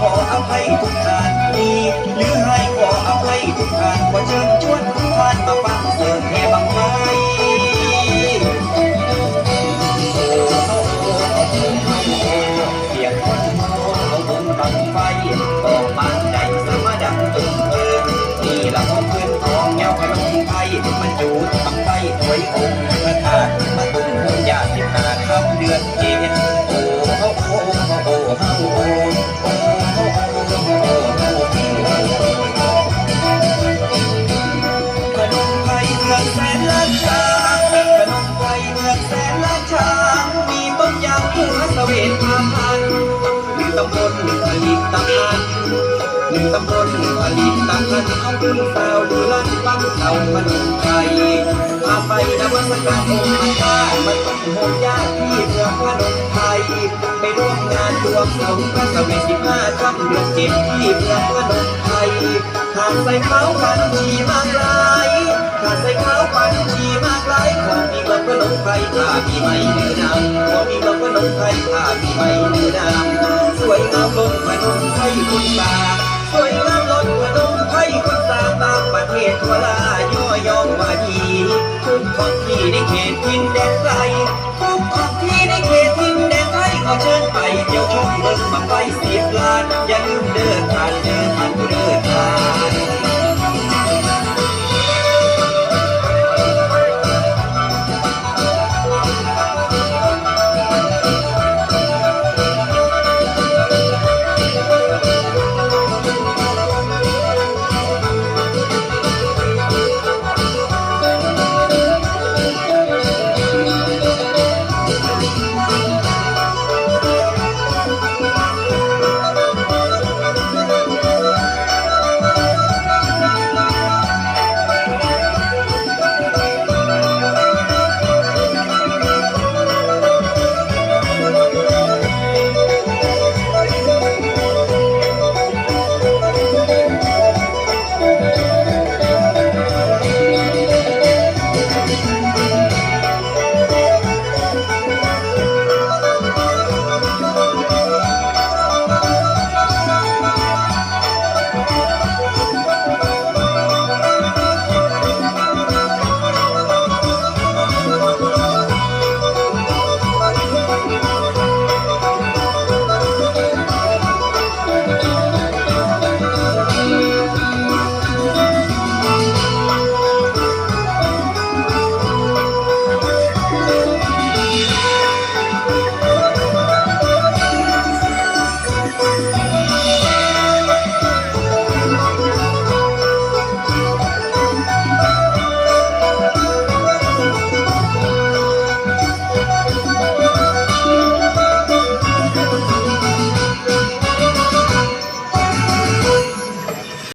ทุกท่านนี้หรือให้ขออภัยทุกท่านขอเชิญชวนทุกท่านมาฟังเสียงแห่บังไฟเสียงคนโง่เขาบุญบังไฟบอกบานใจสมาดังตึงเอิงนี่ละของเพื่อนของแนวขนมไทยมันจูดบังไฟถวยองค์พระธาตุมาตุ้มหุ่นยาสิบห้าคำเดือนเจ็ดโอ้โอ้โอ้โอ้ องแสนล้านช้างขนมไทยเมืองแสนล้านช้างมีต้นยางหัวเสวตพาพันหนึ่งตำบลผลิตตำพันหนึ่งตำบลผลิตตำพันเอาบุญสาวดูลั่นปังเอาขนมไทยพาไปนวัตกรรมองค์พระธาตุมันต้องโหดยากที่เมืองขนมไทยไปร่วมงานรวมสงพระเสวตสิบห้าค่ำเดือนเจ็ดที่เมืองขนมไทยหาดใส่ขาวปันชีมากลายหาดใส่ขา เมืองขนมไทยถ้ามีไม่เนื้อดำของมีเมืองขนมไทยถ้ามีไม่เนื้อดำสวยงามล้นขนมไทยคุณตาสวยงามล้นขนมไทยคุณตาตามประเทศทวลาย่อยองว่าดีทุกท้องที่ในเขตทินแดนไกลทุกท้องที่ในเขตทินแดนไกลขอเชิญไปเที่ยวชมเมืองบังไฟสิบล้านอย่าลืมเดินทางเดินทางเดินทาง